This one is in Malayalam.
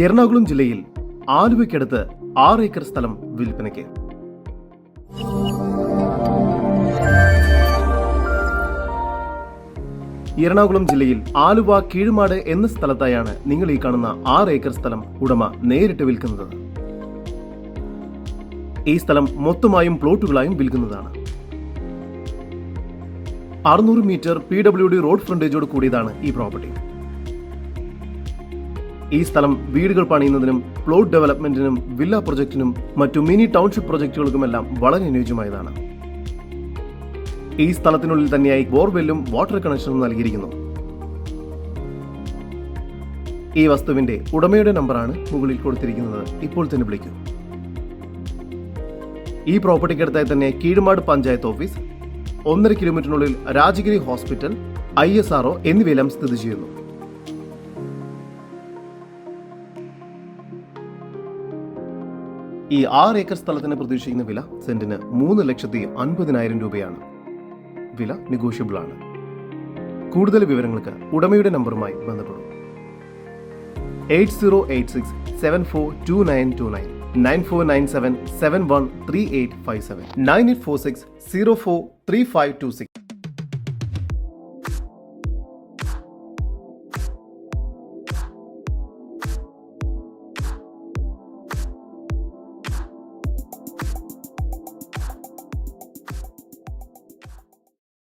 എറണാകുളം ജില്ലയിൽ ആലുവയ്ക്കടുത്ത് ആറ് ഏക്കർ സ്ഥലം വിൽപ്പനയ്ക്ക്. എറണാകുളം ജില്ലയിൽ ആലുവ കീഴുമാട് എന്ന സ്ഥലത്തായാണ് നിങ്ങൾ ഈ കാണുന്ന ആറ് ഏക്കർ സ്ഥലം ഉടമ നേരിട്ട് വിൽക്കുന്നത്. ഈ സ്ഥലം മൊത്തമായും പ്ലോട്ടുകളായും വിൽക്കുന്നതാണ്. അറുന്നൂറ് metre P W D road ഫ്രണ്ടേജോട് കൂടിയതാണ് ഈ പ്രോപ്പർട്ടി. ഈ സ്ഥലം വീടുകൾ പണിയുന്നതിനും പ്ലോട്ട് ഡെവലപ്മെന്റിനും വില്ല പ്രൊജക്ടിനും മറ്റു മിനി ടൗൺഷിപ്പ് പ്രൊജക്ടുകൾക്കുമെല്ലാം വളരെ അനുയോജ്യമായതാണ്. ഈ സ്ഥലത്തിനുള്ളിൽ തന്നെയായി ബോർവെല്ലും വാട്ടർ കണക്ഷനും നൽകിയിരിക്കുന്നു. ഈ വസ്തുവിന്റെ ഉടമയുടെ നമ്പറാണ് മുകളിൽ കൊടുത്തിരിക്കുന്നത്. ഇപ്പോൾ തന്നെ വിളിക്കൂ. ഈ പ്രോപ്പർട്ടിക്കടുത്തായി തന്നെ കീഴുമാട് പഞ്ചായത്ത് ഓഫീസ് ഒന്നര കിലോമീറ്ററിനുള്ളിൽ Rajagiri hospital I S R O എന്നിവയെല്ലാം സ്ഥിതി ചെയ്യുന്നു. ഈ ആറ് ഏക്കർ സ്ഥലത്തിന് പ്രതീക്ഷിക്കുന്ന വില സെന്റിന് മൂന്ന് ലക്ഷത്തി അൻപതിനായിരം രൂപയാണ്. വില നെഗോഷ്യബിൾ ആണ് കൂടുതൽ വിവരങ്ങൾക്ക് ഉടമയുടെ നമ്പറുമായി ബന്ധപ്പെടും. Eight zero eight six seven four two nine two nine nine four nine seven seven one three eight five seven nine eight four six zero four three five two six.